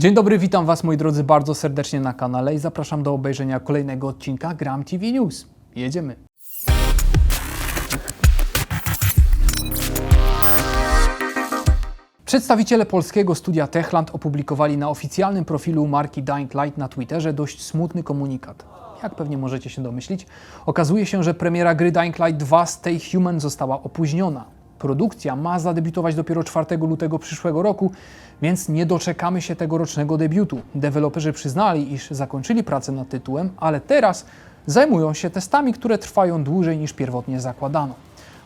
Dzień dobry, witam Was moi drodzy bardzo serdecznie na kanale i zapraszam do obejrzenia kolejnego odcinka Gram TV News. Jedziemy. Przedstawiciele polskiego studia Techland opublikowali na oficjalnym profilu marki Dying Light na Twitterze dość smutny komunikat. Jak pewnie możecie się domyślić, okazuje się, że premiera gry Dying Light 2 Stay Human została opóźniona. Produkcja ma zadebiutować dopiero 4 lutego przyszłego roku, więc nie doczekamy się tegorocznego debiutu. Deweloperzy przyznali, iż zakończyli pracę nad tytułem, ale teraz zajmują się testami, które trwają dłużej niż pierwotnie zakładano.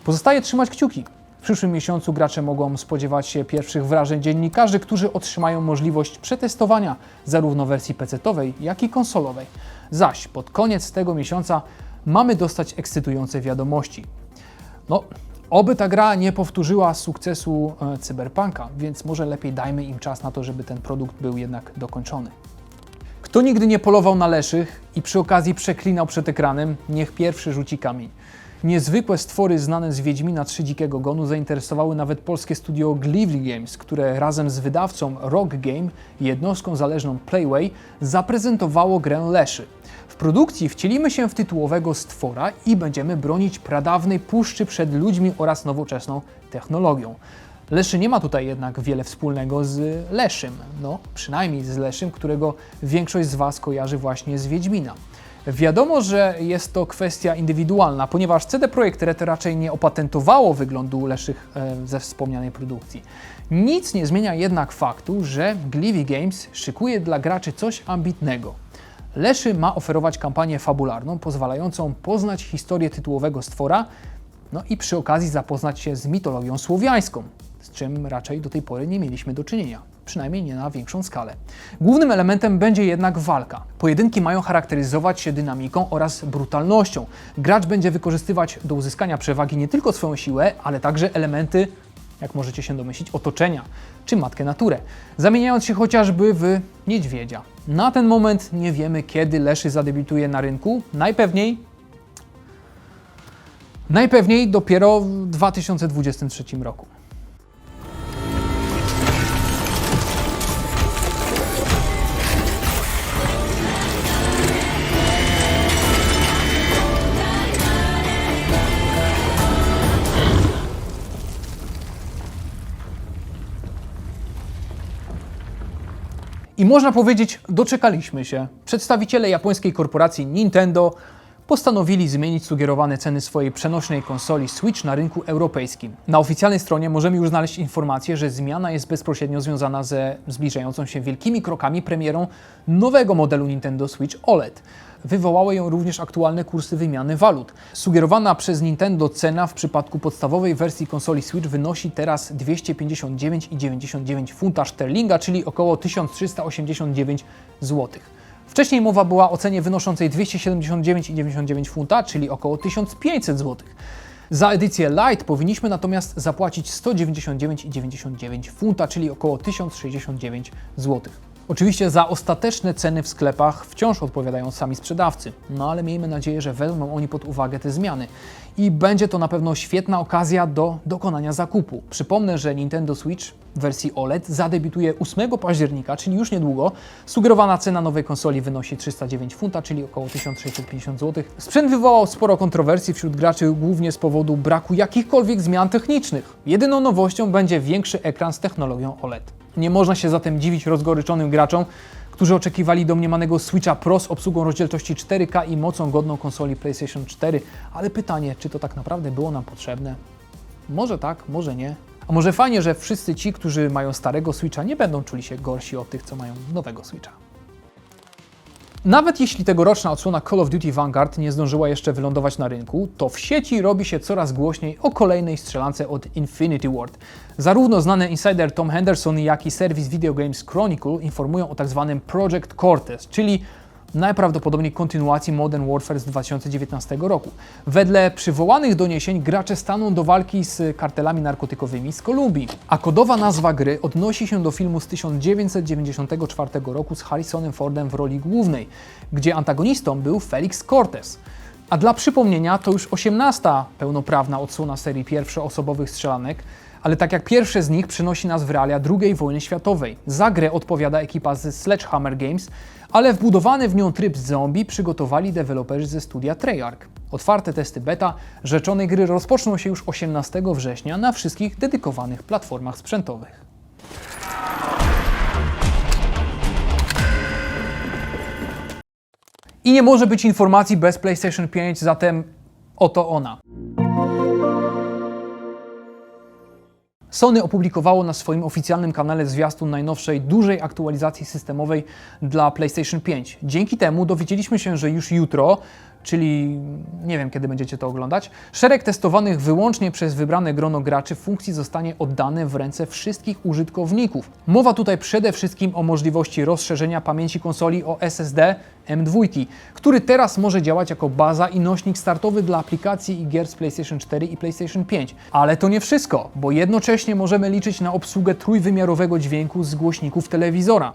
Pozostaje trzymać kciuki. W przyszłym miesiącu gracze mogą spodziewać się pierwszych wrażeń dziennikarzy, którzy otrzymają możliwość przetestowania zarówno wersji PC-owej, jak i konsolowej. Zaś pod koniec tego miesiąca mamy dostać ekscytujące wiadomości. No, oby ta gra nie powtórzyła sukcesu e, Cyberpunka, więc może lepiej dajmy im czas na to, żeby ten produkt był jednak dokończony. Kto nigdy nie polował na leszych i przy okazji przeklinał przed ekranem, niech pierwszy rzuci kamień. Niezwykłe stwory znane z Wiedźmina 3 Dzikiego Gonu zainteresowały nawet polskie studio Glively Games, które razem z wydawcą Rock Game jednostką zależną Playway zaprezentowało grę Leszy. W produkcji wcielimy się w tytułowego stwora i będziemy bronić pradawnej puszczy przed ludźmi oraz nowoczesną technologią. Leszy nie ma tutaj jednak wiele wspólnego z Leszym, no przynajmniej z Leszym, którego większość z Was kojarzy właśnie z Wiedźmina. Wiadomo, że jest to kwestia indywidualna, ponieważ CD Projekt Red raczej nie opatentowało wyglądu Leszych e, ze wspomnianej produkcji. Nic nie zmienia jednak faktu, że Glivi Games szykuje dla graczy coś ambitnego. Leszy ma oferować kampanię fabularną pozwalającą poznać historię tytułowego stwora, no i przy okazji zapoznać się z mitologią słowiańską, z czym raczej do tej pory nie mieliśmy do czynienia, przynajmniej nie na większą skalę. Głównym elementem będzie jednak walka. Pojedynki mają charakteryzować się dynamiką oraz brutalnością. Gracz będzie wykorzystywać do uzyskania przewagi nie tylko swoją siłę, ale także elementy jak możecie się domyślić, otoczenia, czy matkę naturę, zamieniając się chociażby w niedźwiedzia. Na ten moment nie wiemy, kiedy Leszy zadebiutuje na rynku. Najpewniej Najpewniej dopiero w 2023 roku. I można powiedzieć, doczekaliśmy się. Przedstawiciele japońskiej korporacji Nintendo postanowili zmienić sugerowane ceny swojej przenośnej konsoli Switch na rynku europejskim. Na oficjalnej stronie możemy już znaleźć informację, że zmiana jest bezpośrednio związana ze zbliżającą się wielkimi krokami premierą nowego modelu Nintendo Switch OLED. Wywołały ją również aktualne kursy wymiany walut. Sugerowana przez Nintendo cena w przypadku podstawowej wersji konsoli Switch wynosi teraz 259,99 funta sterlinga, czyli około 1389 zł. Wcześniej mowa była o cenie wynoszącej 279,99 funta, czyli około 1500 zł. Za edycję Lite powinniśmy natomiast zapłacić 199,99 funta, czyli około 1069 zł. Oczywiście za ostateczne ceny w sklepach wciąż odpowiadają sami sprzedawcy, no ale miejmy nadzieję, że wezmą oni pod uwagę te zmiany i będzie to na pewno świetna okazja do dokonania zakupu. Przypomnę, że Nintendo Switch w wersji OLED zadebiutuje 8 października, czyli już niedługo. Sugerowana cena nowej konsoli wynosi 309 funta, czyli około 1650 zł. Sprzęt wywołał sporo kontrowersji wśród graczy, głównie z powodu braku jakichkolwiek zmian technicznych. Jedyną nowością będzie większy ekran z technologią OLED. Nie można się zatem dziwić rozgoryczonym graczom, którzy oczekiwali domniemanego Switcha Pro z obsługą rozdzielczości 4K i mocą godną konsoli PlayStation 4, ale pytanie, czy to tak naprawdę było nam potrzebne? Może tak, może nie. A może fajnie, że wszyscy ci, którzy mają starego Switcha, nie będą czuli się gorsi od tych, co mają nowego Switcha. Nawet jeśli tegoroczna odsłona Call of Duty Vanguard nie zdążyła jeszcze wylądować na rynku, to w sieci robi się coraz głośniej o kolejnej strzelance od Infinity Ward. Zarówno znany insider Tom Henderson, jak i serwis Video Games Chronicle informują o tzw. Project Cortez, czyli najprawdopodobniej kontynuacji Modern Warfare z 2019 roku. Wedle przywołanych doniesień gracze staną do walki z kartelami narkotykowymi z Kolumbii, a kodowa nazwa gry odnosi się do filmu z 1994 roku z Harrisonem Fordem w roli głównej, gdzie antagonistą był Felix Cortez. A dla przypomnienia to już 18. pełnoprawna odsłona serii pierwszoosobowych strzelanek, Ale tak jak pierwsze z nich przynosi nas w realia II wojny światowej. Za grę odpowiada ekipa ze Sledgehammer Games, ale wbudowany w nią tryb zombie przygotowali deweloperzy ze studia Treyarch. Otwarte testy beta rzeczonej gry rozpoczną się już 18 września na wszystkich dedykowanych platformach sprzętowych. I nie może być informacji bez PlayStation 5, zatem oto ona. Sony opublikowało na swoim oficjalnym kanale zwiastun najnowszej dużej aktualizacji systemowej dla PlayStation 5. Dzięki temu dowiedzieliśmy się, że już jutro, czyli nie wiem kiedy będziecie to oglądać, szereg testowanych wyłącznie przez wybrane grono graczy funkcji zostanie oddane w ręce wszystkich użytkowników. Mowa tutaj przede wszystkim o możliwości rozszerzenia pamięci konsoli o SSD M2, który teraz może działać jako baza i nośnik startowy dla aplikacji i gier z PlayStation 4 i PlayStation 5. Ale to nie wszystko, bo jednocześnie możemy liczyć na obsługę trójwymiarowego dźwięku z głośników telewizora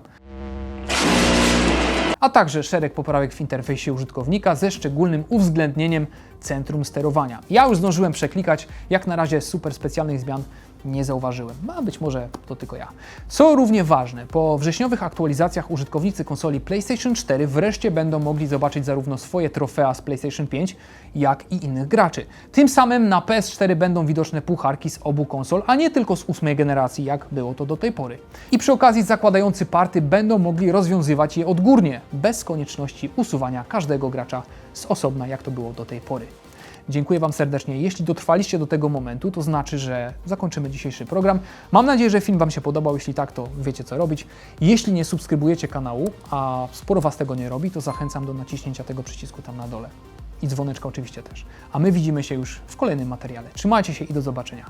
a także szereg poprawek w interfejsie użytkownika ze szczególnym uwzględnieniem centrum sterowania. Ja już zdążyłem przeklikać, jak na razie super specjalnych zmian nie zauważyłem, a być może to tylko ja. Co równie ważne, po wrześniowych aktualizacjach użytkownicy konsoli PlayStation 4 wreszcie będą mogli zobaczyć zarówno swoje trofea z PlayStation 5, jak i innych graczy. Tym samym na PS4 będą widoczne pucharki z obu konsol, a nie tylko z ósmej generacji, jak było to do tej pory. I przy okazji zakładający party będą mogli rozwiązywać je odgórnie, bez konieczności usuwania każdego gracza z osobna, jak to było do tej pory. Dziękuję Wam serdecznie. Jeśli dotrwaliście do tego momentu, to znaczy, że zakończymy dzisiejszy program. Mam nadzieję, że film Wam się podobał. Jeśli tak, to wiecie co robić. Jeśli nie subskrybujecie kanału, a sporo Was tego nie robi, to zachęcam do naciśnięcia tego przycisku tam na dole. I dzwoneczka oczywiście też. A my widzimy się już w kolejnym materiale. Trzymajcie się i do zobaczenia.